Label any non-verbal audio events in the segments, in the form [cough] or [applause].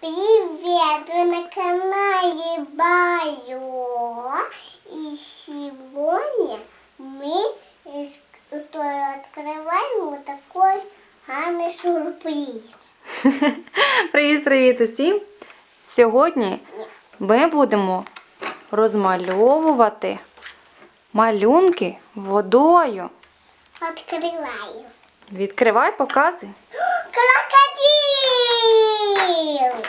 Привет, вы на канале Байо. И сегодня мы из- то открываем вот такой гарний сюрприз. [laughs] Привіт, привіт усім! Сьогодні ми будемо розмальовувати малюнки водою. Открываем. Відкривай, показуй. [gasps] Крокодил!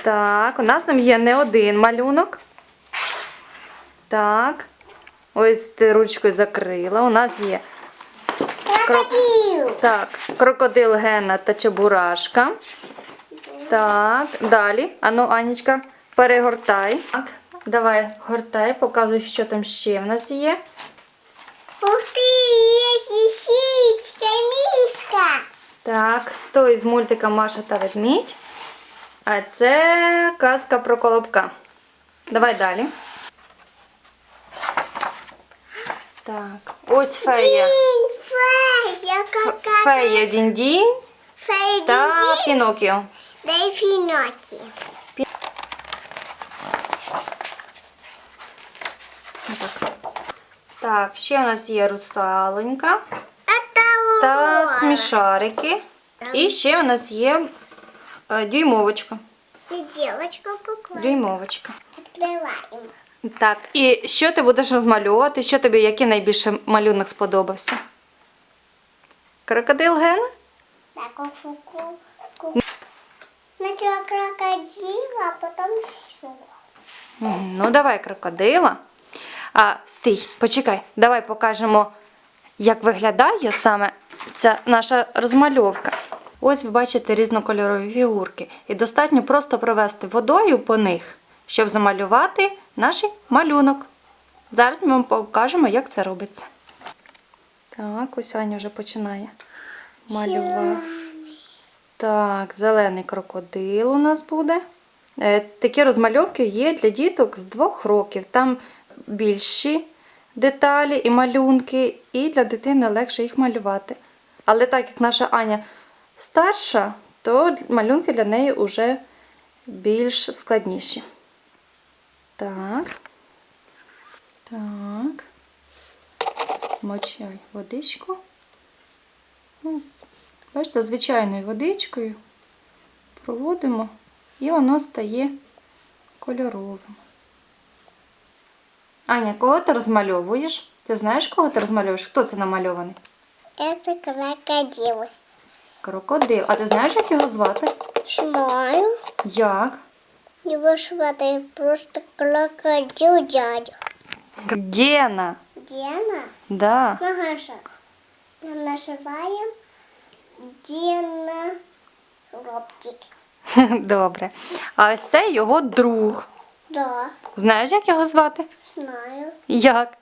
Так, у нас там є не один малюнок. Так. Ось ти ручкою закрила. У нас є Крокодил! так, крокодил Гена та Чебурашка. Так, далі. Ану, Анічка, перегортай. Так, давай, гортай, показуй, що там ще в нас є. Ух ты, есть лисичка, мишка! Так, той з мультика Маша та ведмідь. А це казка про колобка. Давай далі. Так, ось фея. Динь, фея, какая Фея Діндінь фея та Динь-Динь, Пінокіо. дельфиноки. Так. так, ще у нас є русаленька Это та смішарики. І ще у нас є дюймовочка. И девочку куклу. Дюймовочка. Открываем. Так, і що ти будеш розмальовувати? Що тобі, який найбільше малюнок сподобався? Крокодил Гена? Так, ку-ку. Сначала крокодила, а потом что? Ну, давай крокодила. А, стій, почекай, давай покажемо, як виглядає саме ця наша розмальовка. Ось ви бачите різнокольорові фігурки. І достатньо просто провести водою по них, щоб замалювати наш малюнок. Зараз ми вам покажемо, як це робиться. Так, ось Аня вже починає малювати. Так, зелений крокодил у нас буде. Е, Такі розмальовки є для діток з двох років. Там більші деталі і малюнки, і для дитини легше їх малювати. Але так як наша Аня старша, то малюнки для неї вже більш складніші. Так. Так. Мочай водичку. Ось. Бачите, звичайною водичкою проводимо, і воно стає кольоровим. Аня, кого ти розмальовуєш? Ти знаєш, кого ти розмальовуєш? Хто це намальований? Это крокодилы. Крокодил. А ти знаєш, як його звати? Знаю. Як? Его звати просто крокодил дядя. Гена. Дена? Да. Нагаша. Ми називаємо Дена Роптик. [laughs] Добре. А ось це його друг. Да, Знаєш, як його звати? знаю. Як?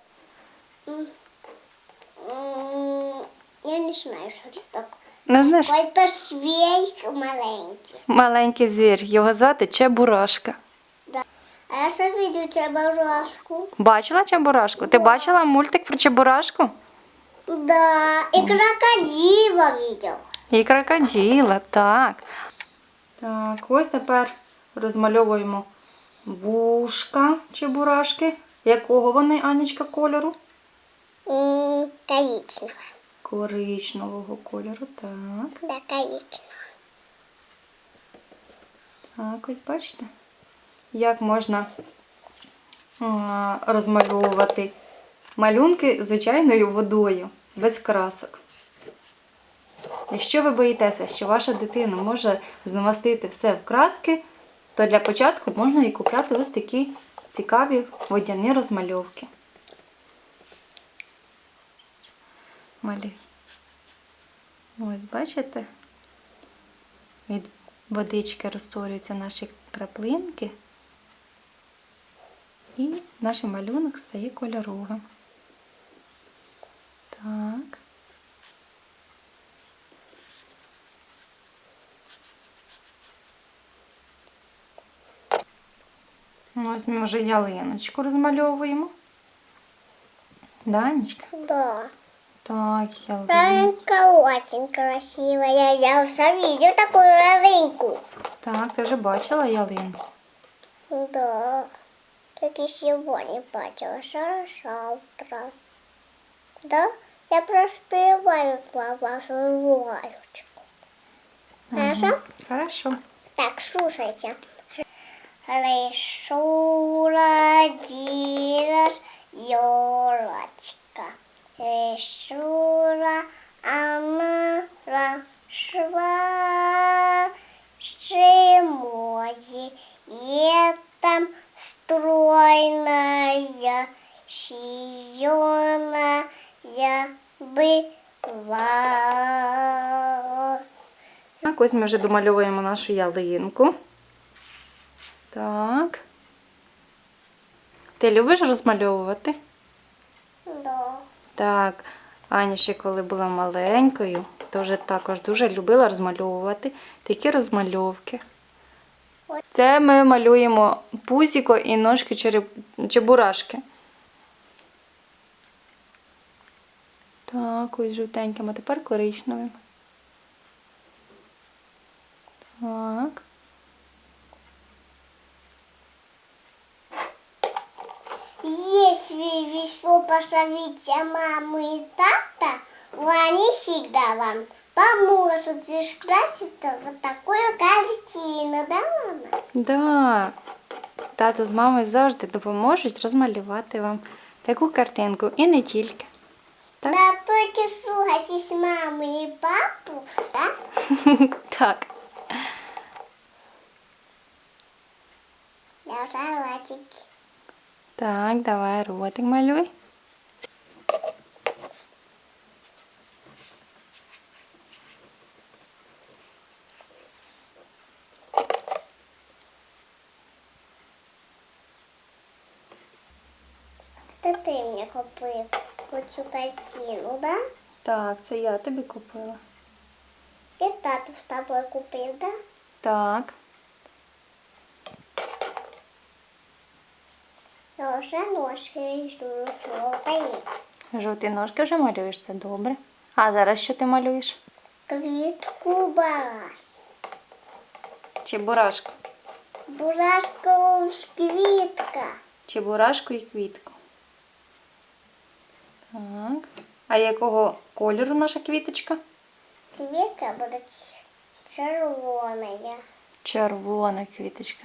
Я не знаю, що це таке. Не знаєш? Це свійк маленький. Маленький звір. Його звати Чебурашка. А я ще цю барашку. Бачила Чебурашку? Ти бачила мультик про Чебурашку? Да, і крокодила видел. І крокодила, так. Так, ось тепер розмальовуємо вушка чебурашки. Якого вони, Анічка, кольору? М, Коричнева. Коричневого кольору, так. Да, коричнева. Так, ось бачите, як можна розмальовувати малюнки звичайною водою, без красок. Якщо ви боїтеся, що ваша дитина може замастити все в краски, то для початку можна і купляти ось такі цікаві водяні розмальовки. Малі. Ось бачите? Від водички розтворюються наші краплинки, і наш малюнок стає кольоровим. Так. Ось ми вже ялиночку розмальовуємо. Данечка? Да. Так, ялинка. Раринка очень красивая. Я уже видел такую раринку. Так, ти вже бачила ялинку. Да. И сегодня бачила, завтра. Да? Я проспеваю вашу ругачку. Хорошо? Хорошо. Так, слушайте. Решула дирас елочка. Решула она шва зимой. Летом стройная, сиёная была. Так, ось ми вже домальовуємо нашу ялинку. Так. Ти любиш розмальовувати? Так. Аня ще коли була маленькою, то вже також дуже любила розмальовувати такі розмальовки. Це ми малюємо пузіко і ножки череп- чебурашки. Так, ось жовтеньким, а тепер коричневим. Посадите маму и тата, они всегда вам поможет изкрасить вот такую картину, да, мама? Да. Тато з мамою завжди допоможуть розмалювати вам таку картинку. І не тільки. Так? Да, только слухайтесь маму и папу, да? [laughs] так. Я уже ротик. Так, давай ротик малюй. Это ты мне купил вот эту картину, да? Так, це я тобі купила. И тату с тобой купил, да? Так. Я уже ножки рисую желтые. Жовті ножки вже малюєш, це добре. А зараз що ти малюєш? Квитку бараш. Чебурашку. Бурашка квітка. Чебурашку і квітку. Так. А якого кольору наша квіточка? Квітка буде червона. Червона квіточка.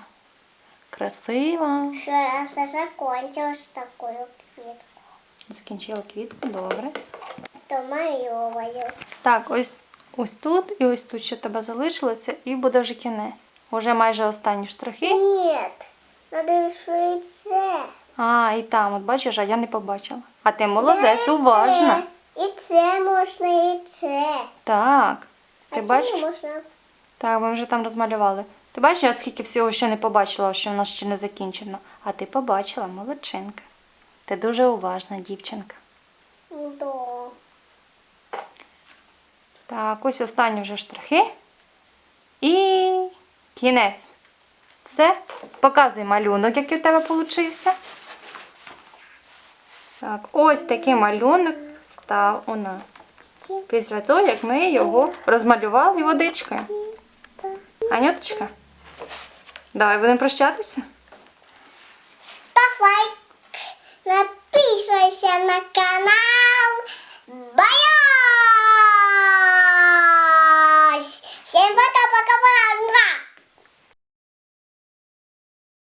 Красива. Все, все закончилось такою квітку. Закінчила квітку, добре. Домальовую. Так, ось, ось тут і ось тут ще тебе залишилося, і буде вже кінець. Уже майже останні штрихи. Ні, надо ще і це. А, і там, от бачиш, а я не побачила. А ти молодець, уважна. І це можна, і це. Так. А Ти це бачиш? не можна. Так, ми вже там розмалювали. Ти бачиш, я скільки всього ще не побачила, що в нас ще не закінчено. А ти побачила, молодчинка. Ти дуже уважна дівчинка. Да. Так, ось останні вже штрихи. І кінець. Все. Показуй малюнок, який у тебе получився. Так, ось такий малюнок став у нас. Після того, як ми його розмалювали водичкою. Анюточка, давай будемо прощатися. Став лайк, написуйся на канал.